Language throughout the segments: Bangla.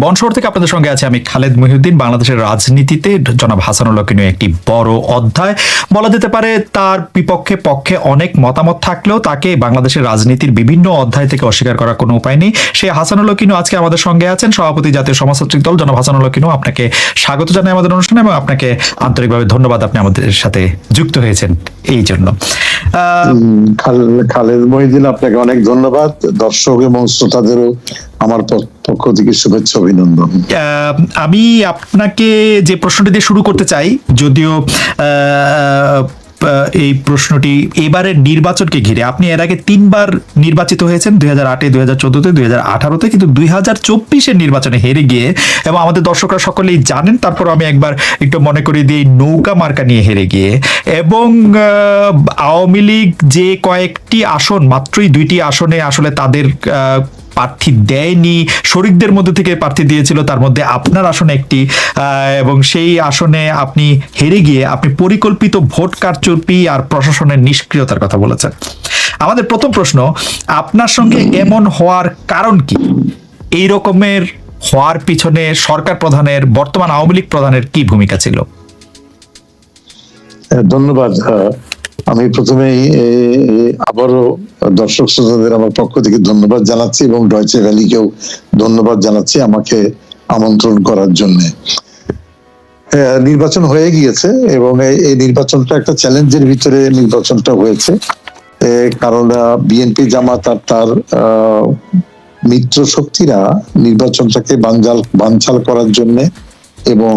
বনশহর থেকে আপনাদের সঙ্গে আছে আমি খালেদ মহিউদ্দিন, বাংলাদেশের রাজনীতিতে জনাব হাসানুল্লাহকে নিয়ে একটি বড় অধ্যায়। বলা যেতে পারে তার বিপক্ষে পক্ষে অনেক মতামত থাকলেও তাকে বাংলাদেশের রাজনীতির বিভিন্ন অধ্যায় থেকে অস্বীকার করার কোনো উপায় নেই। সে হাসানুল্লাহ আজকে আমাদের সঙ্গে আছেন, সভাপতি জাতীয় সমাজতান্ত্রিক দল। জনাব হাসানুল্লাহ আপনাকে স্বাগত জানাই আমাদের অনুষ্ঠানে এবং আপনাকে আন্তরিকভাবে ধন্যবাদ আপনি আমাদের সাথে যুক্ত হয়েছেন এই জন্য। খালেদ মহিদিন আপনাকে অনেক ধন্যবাদ। দর্শক এবং শ্রোতাদেরও আমার পক্ষ থেকে শুভেচ্ছা অভিনন্দন। আহ, আমি আপনাকে যে প্রশ্নটি দিয়ে শুরু করতে চাই যদিও আহ, আহ, এই প্রশ্নটি এবারের নির্বাচনকে ঘিরে। আপনি এর আগে তিনবার নির্বাচিত হয়েছেন, দুই হাজার আটে, দুই হাজার চোদ্দতে, দুই হাজার আঠারোতে, কিন্তু দুই হাজার চব্বিশের নির্বাচনে হেরে গিয়ে এবং আমাদের দর্শকরা সকলেই জানেন, তারপর আমি একবার একটু মনে করি দিয়ে নৌকা মার্কা নিয়ে হেরে গিয়ে। এবং আওয়ামী লীগ যে কয়েকটি আসন, মাত্রই দুইটি আসনে আসলে তাদের প্রার্থী দেয়নি। শরিকদের মধ্যে থেকে প্রার্থী দিয়েছিল, তার মধ্যে আপনার আসনে একটি এবং সেই আসনে আপনি হেরে গিয়ে আপনি পরিকল্পিত ভোট কারচুপি আর প্রশাসনের নিষ্ক্রিয়তার কথা বলেছেন। আমাদের প্রথম প্রশ্ন, আপনার সঙ্গে এমন হওয়ার কারণ কি? এই রকমের হওয়ার পিছনে সরকার প্রধানের, বর্তমান আওয়ামী লীগ প্রধানের কি ভূমিকা ছিল? ধন্যবাদ আমি প্রথমেই আবারও দর্শক শ্রোতাদের আমার পক্ষ থেকে ধন্যবাদ জানাচ্ছি এবং ডয়চে ভ্যালিকেও ধন্যবাদ জানাচ্ছি আমাকে আমন্ত্রণ করার জন্য। নির্বাচন হয়ে গিয়েছে এবং এই- নির্বাচনটা একটা চ্যালেঞ্জের ভিতরে নির্বাচনটা হয়েছে। কারণ বিএনপি জামাত আর তার মিত্র শক্তিরা নির্বাচনটাকে বানজাল, বানচাল করার জন্য এবং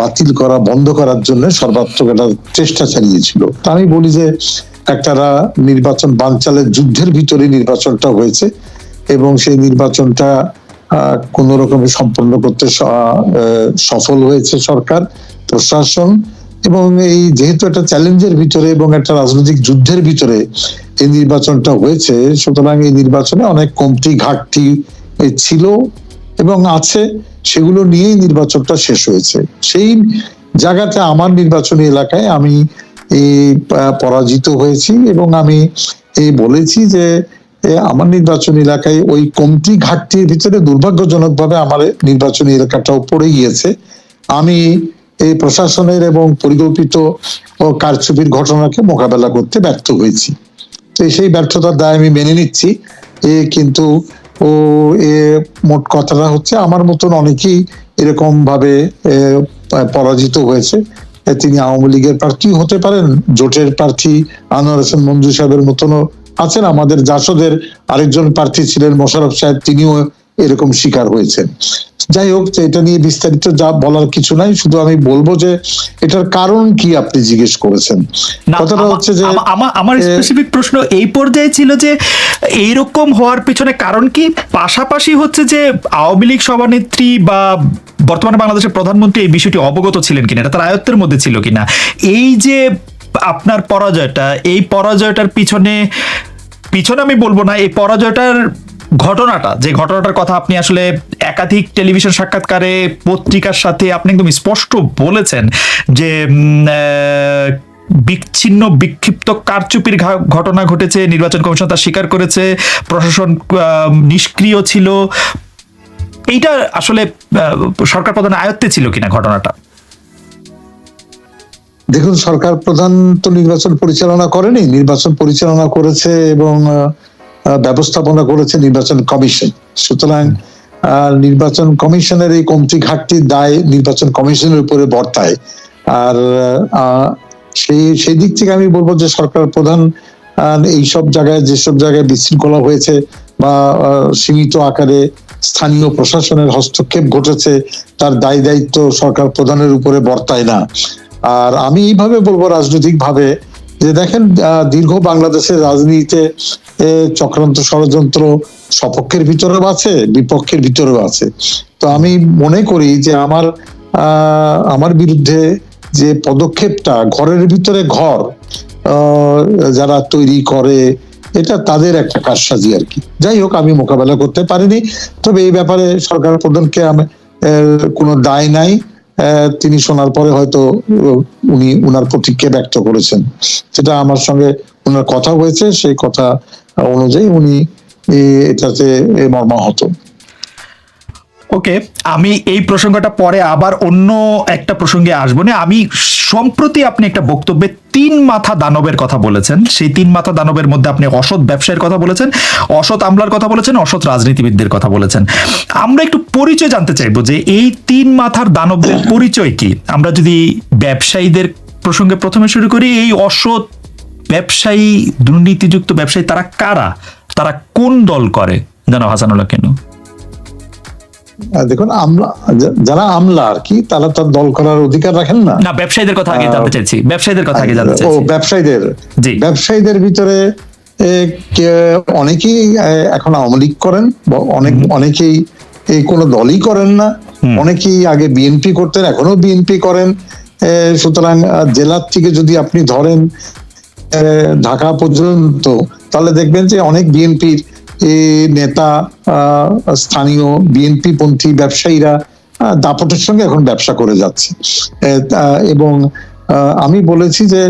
বাতিল করা, বন্ধ করার জন্য সর্বাত্মক একটা চেষ্টা চালিয়েছিল। তা আমি বলি যে একটা নির্বাচন বানচালের যুদ্ধের ভিতরে নির্বাচনটা হয়েছে এবং সেই নির্বাচনটা কোন রকমে সম্পন্ন করতে সফল হয়েছে সরকার, প্রশাসন এবং এই যেহেতু একটা চ্যালেঞ্জের ভিতরে এবং একটা রাজনৈতিক যুদ্ধের ভিতরে এই নির্বাচনটা হয়েছে, সুতরাং এই নির্বাচনে অনেক কমতি ঘাটতি ছিল। এবং আছে, সেগুলো নিয়েই নির্বাচনটা শেষ হয়েছে। সেই জায়গাতে আমার নির্বাচনী এলাকায় আমি এই পরাজিত হয়েছি এবং আমি এই বলেছি যে আমার নির্বাচনী এলাকায় ওই কমতি ঘাটতির ভিতরে দুর্ভাগ্যজনকভাবে আমার নির্বাচনী এলাকাটাও পড়ে গিয়েছে। আমি এই প্রশাসনের এবং পরিকল্পিত কারচুপির ঘটনাকে মোকাবেলা করতে ব্যর্থ হয়েছি। তো সেই ব্যর্থতার দায় আমি মেনে নিচ্ছি। কিন্তু ও, এ মোট কথাটা হচ্ছে আমার মতন অনেকেই এরকম ভাবে পরাজিত হয়েছে। তিনি আওয়ামী লীগের প্রার্থী হতে পারেন, জোটের প্রার্থী আনোয়ার হোসেন মঞ্জু সাহেবের মতনও আছেন। আমাদের জাসদের আরেকজন প্রার্থী ছিলেন মোশারফ সাহেব, তিনিও এরকম শিকার হয়েছেন। যাই হোক এটা নিয়ে বিস্তারিত যা বলার কিছু নাই শুধু আমি বলব যে এটার কারণ কি আপনি জিজ্ঞেস করেছেন। কথাটা হচ্ছে যে আমা- আমা- আমার স্পেসিফিক প্রশ্ন এই পর্যায়ে ছিল যে এইরকম হওয়ার পিছনে কারণ কি? পাশাপাশি হচ্ছে যে আওয়ামী লীগ সভানেত্রী বা বর্তমানে বাংলাদেশের প্রধানমন্ত্রী এই বিষয়টি অবগত ছিলেন কিনা এটা তার আয়ত্তের মধ্যে ছিল কিনা? এই যে আপনার পরাজয়টা এই পরাজয়টার পিছনে পিছনে আমি বলব না এই পরাজয়টার ঘটনাটা, যে ঘটনাটার কথা আপনি আসলে একাধিক টেলিভিশন সাক্ষাৎকারে, পত্রিকার সাথে আপনি একদম স্পষ্ট বলেছেন যে বিচ্ছিন্ন, বিক্ষিপ্ত কারচুপির ঘটনা ঘটেছে, নির্বাচন কমিশন তা স্বীকার করেছে, প্রশাসন নিষ্ক্রিয় ছিল। এইটা আসলে সরকার প্রধান আয়ত্তে ছিল কিনা ঘটনাটা? দেখুন, সরকার প্রধান তো নির্বাচন পরিচালনা করেনি। নির্বাচন পরিচালনা করেছে এবং ব্যবস্থাপনা করেছে নির্বাচন কমিশন। সুতরাং নির্বাচন কমিশনের এই কমতি ঘাটতির দায় নির্বাচন কমিশনের উপরে বর্তায়। আর সেই সেই দিক থেকে আমি বলব যে সরকার প্রধান আহ, এইসব জায়গায় যেসব জায়গায় বিশৃঙ্খলা হয়েছে বা সীমিত আকারে স্থানীয় প্রশাসনের হস্তক্ষেপ ঘটেছে তার দায় দায়িত্ব সরকার প্রধানের উপরে বর্তায় না। আর আমি এইভাবে বলব রাজনৈতিক ভাবে যে দেখেন দীর্ঘ বাংলাদেশের রাজনীতিতে চক্রান্ত ষড়যন্ত্র সপক্ষের ভিতরেও আছে, বিপক্ষের ভিতরেও আছে। তো আমি মনে করি যে আমার আমার বিরুদ্ধে যে পদক্ষেপটা, ঘরের ভিতরে ঘর যারা তৈরি করে, এটা তাদের একটা কারসাজি আর কি। যাই হোক, আমি মোকাবেলা করতে পারিনি, তবে এই ব্যাপারে সরকার প্রধানকে আমি কোনো দায় নাই। তিনি শোনার পরে হয়তো উনি উনার প্রতিক্রিয়া ব্যক্ত করেছেন। সেটা আমার সঙ্গে উনার কথা হয়েছে, সেই কথা অনুযায়ী উনি এটাতে মর্মাহত। ওকে, আমি এই প্রসঙ্গটা পরে আবার অন্য একটা প্রসঙ্গে আসব না আমি সম্প্রতি আপনি একটা বক্তব্যে তিন মাথা দানবের কথা বলেছেন। সেই তিন মাথা দানবের মধ্যে আপনি অসৎ ব্যবসায়ের কথা বলেছেন, অসৎ আমলার কথা বলেছেন, অসৎ রাজনীতিবিদদের কথা বলেছেন। আমরা একটু পরিচয় জানতে চাইব যে এই তিন মাথার দানবদের পরিচয় কি? আমরা যদি ব্যবসায়ীদের প্রসঙ্গে প্রথমে শুরু করি, এই অসৎ ব্যবসায়ী, দুর্নীতিযুক্ত ব্যবসায়ী তারা কারা? তারা কোন দল করে? জানাব হাসানুল্লাহ কেন? দেখুন আমলা যারা আমলা আর কি তারা তার দল করার অধিকার রাখেন না। না ব্যবসায়ীদের কথা আগে জানতে চাইছি। ব্যবসায়ীদের কথা আগে জানতে ও ব্যবসায়ীদের। জি। ব্যবসায়ীদের ভিতরে অনেকেই এখন আওয়ামী লীগ করেন অনেক অনেকেই এই কোনো দলই করেন না। অনেকেই আগে বিএনপি করতেন এখনও বিএনপি করেন। সুতরাং জেলার থেকে যদি আপনি ধরেন ঢাকা পর্যন্ত তাহলে দেখবেন যে অনেক বিএনপির নেতা স্থানীয় বিএনপি পন্থী ব্যবসায়ীরা দাপটের সঙ্গে এখন ব্যবসা করে যাচ্ছে। এবং আমি বলেছি যে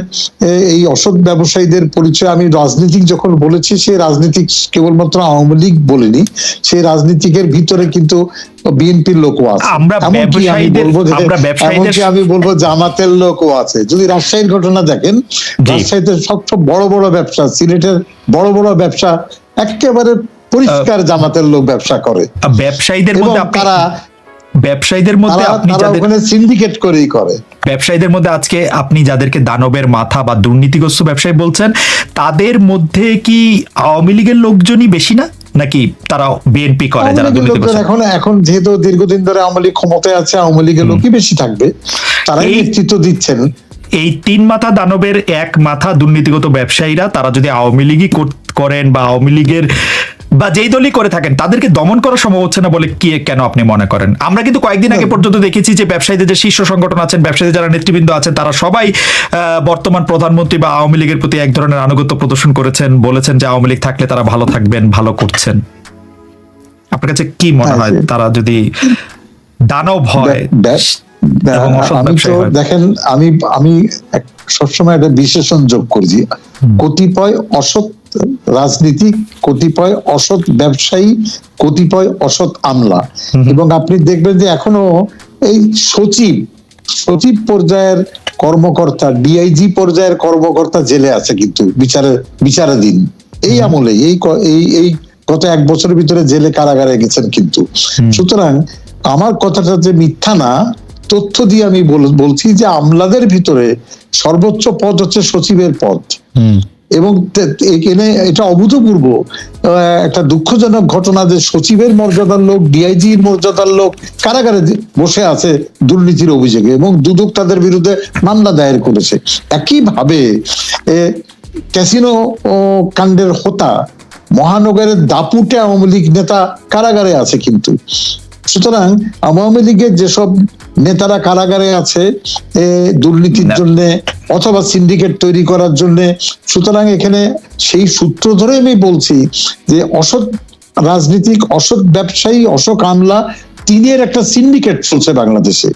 এই অসৎ ব্যবসায়ীদের পরিচয় আমি রাজনীতিক যখন বলেছি সেই রাজনীতিক কেবলমাত্র আওয়ামী লীগ বলিনি সেই রাজনীতিকের ভিতরে কিন্তু বিএনপির লোকও আছে। এমনকি আমি বলব জামাতের লোকও আছে। যদি রাজশাহীর ঘটনা দেখেন রাজশাহীতে সবচেয়ে বড় বড় ব্যবসা সিলেটের বড় বড় ব্যবসা একেবারে পরিষ্কার জামাতের লোক ব্যবসা করে। ব্যবসায়ীদের মধ্যে তারা ব্যবসায়ীদের মধ্যে আপনি যাদের ওখানে সিন্ডিকেট করেই করে। ব্যবসায়ীদের মধ্যে আজকে আপনি যাদেরকে দানবের মাথা বা দুর্নীতিগ্রস্ত ব্যবসায়ী বলছেন তাদের মধ্যে কি আওয়ামী লীগের লোকজনই বেশি না? নাকি তারা বিএনপি করে যারা দুর্নীতিগ্রস্ত এখন এখন যেহেতু দীর্ঘদিন ধরে আওয়ামী লীগ ক্ষমতায় আছে আওয়ামী লীগের লোকই বেশি থাকবে। তারাই নেতৃত্ব দিচ্ছেন। এই তিন মাথা দানবের এক মাথা দুর্নীতিগত ব্যবসায়ীরা তারা যদি আওয়ামী লীগই কর- করেন বা আওয়ামী লীগের বা যেই দলই করে থাকেন তাদেরকে দমন করা সম্ভব হচ্ছে না বলে কি কেন আপনি মনে করেন? আমরা কিন্তু কয়েকদিন আগে পর্যন্ত দেখেছি যে ব্যবসায়ীদের যে শীর্ষ সংগঠন আছেন ব্যবসায়ীদের যারা নেতৃবৃন্দ আছেন তারা সবাই বর্তমান প্রধানমন্ত্রী বা আওয়ামী লীগের প্রতি এক ধরনের আনুগত্য প্রদর্শন করেছেন বলেছেন যে আওয়ামী লীগ থাকলে তারা ভালো থাকবেন ভালো করছেন। আপনার কাছে কি মনে হ্যাঁ, হয়? তারা যদি দানব হয় আমি তো দেখেন আমি আমি সবসময় একটা বিশেষণ যোগ করছি কতিপয় অসৎ রাজনীতি কতিপয় অসৎ ব্যবসায়ী কতিপয় অসৎ আমলা। এবং আপনি দেখবেন যে এখনও এই সচিব সচিব পর্যায়ের কর্মকর্তা ডিআইজি পর্যায়ের কর্মকর্তা জেলে আছে কিন্তু বিচারের বিচারাধীন। এই আমলে এই এই এই গত এক বছরের ভিতরে জেলে কারাগারে গেছেন কিন্তু। সুতরাং আমার কথাটা যে মিথ্যা না তথ্য দিয়ে আমি বলছি যে আমলাদের ভিতরে সর্বোচ্চ পদ হচ্ছে সচিবের পদ। এবং এখানে এটা অভূতপূর্ব। একটা দুঃখজনক ঘটনা যে সচিবের মর্যাদার লোক, ডিআইজির মর্যাদার লোক কারাগারে বসে আছে দুর্নীতির অভিযোগে এবং দুদক তাদের বিরুদ্ধে মামলা দায়ের করেছে। একইভাবে ক্যাসিনো কাণ্ডের হোতা মহানগরের দাপুটে আওয়ামী লীগ নেতা কারাগারে আছে কিন্তু। সুতরাং আওয়ামী লীগের যেসব নেতারা কারাগারে আছে দুর্নীতির। জন্য অথবা সিন্ডিকেট তৈরি করার জন্য সুতরাং এখানে সেই সূত্র ধরে আমি বলছি যে অসৎ রাজনীতিক অসৎ ব্যবসায়ী অসৎ আমলা তিনের একটা সিন্ডিকেট চলছে বাংলাদেশে।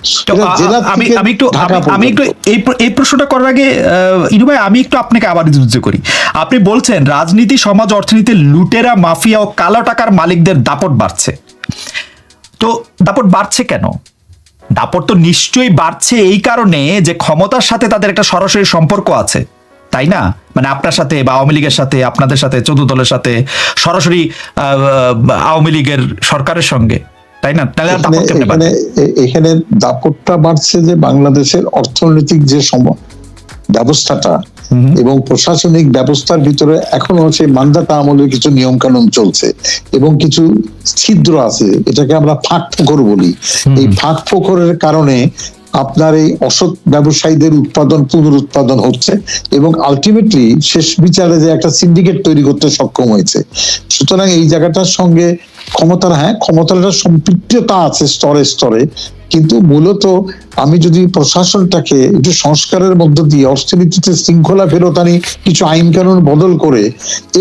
আমি আমি একটু আমি- একটু এই এই প্রশ্নটা করার আগে ইনু ভাই আমি একটু আপনাকে আবার যুদ্ধ করি। আপনি বলছেন রাজনীতি সমাজ অর্থনীতি লুটেরা মাফিয়া ও কালো টাকার মালিকদের দাপট বাড়ছে। তো দাপট বাড়ছে কেন? দাপট তো নিশ্চয়ই বাড়ছে এই কারণে যে ক্ষমতার সাথে তাদের একটা সরাসরি সম্পর্ক আছে তাই না? মানে আপনার সাথে বা আওয়ামী লীগের সাথে আপনাদের সাথে চৌদ্দ দলের সাথে সরাসরি আওয়ামী লীগের সরকারের সঙ্গে তাই না? তাহলে এখানে এখানে দাপটটা বাড়ছে যে বাংলাদেশের অর্থনৈতিক যে সম ব্যবস্থাটা এবং প্রশাসনিক ব্যবস্থার ভিতরে এখনও সেই মান্দাতা আমলের কিছু নিয়ম কানুন চলছে এবং কিছু ছিদ্র আছে এটাকে আমরা ফাঁক ফোকর বলি এই ফাঁক ফোকরের কারণে আপনার এই অসৎ ব্যবসায়ীদের উৎপাদন, পুনরুৎপাদন হচ্ছে এবং আলটিমেটলি শেষ বিচারে যে একটা সিন্ডিকেট তৈরি করতে সক্ষম হয়েছে। সুতরাং এই জায়গাটার সঙ্গে ক্ষমতার হ্যাঁ ক্ষমতার সম্পৃক্ততা আছে স্তরে স্তরে, কিন্তু মূলত আমি যদি প্রশাসনটাকে একটু সংস্কারের মধ্য দিয়ে, অর্থনীতিতে শৃঙ্খলা ফেরত আনি, কিছু আইন কানুন বদল করে,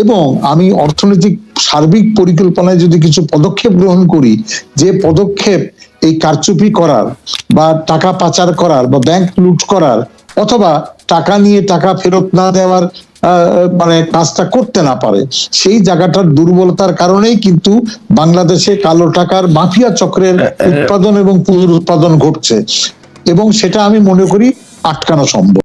এবং আমি অর্থনৈতিক সার্বিক পরিকল্পনায় যদি কিছু পদক্ষেপ গ্রহণ করি, যে পদক্ষেপ এই কারচুপি করার বা টাকা পাচার করার বা ব্যাংক লুট করার অথবা টাকা নিয়ে টাকা ফেরত না দেওয়ার মানে কাজটা করতে না পারে সেই জায়গাটার দুর্বলতার কারণেই কিন্তু বাংলাদেশে কালো টাকার মাফিয়া চক্রের উৎপাদন এবং পুনরুৎপাদন ঘটছে এবং সেটা আমি মনে করি আটকানো সম্ভব।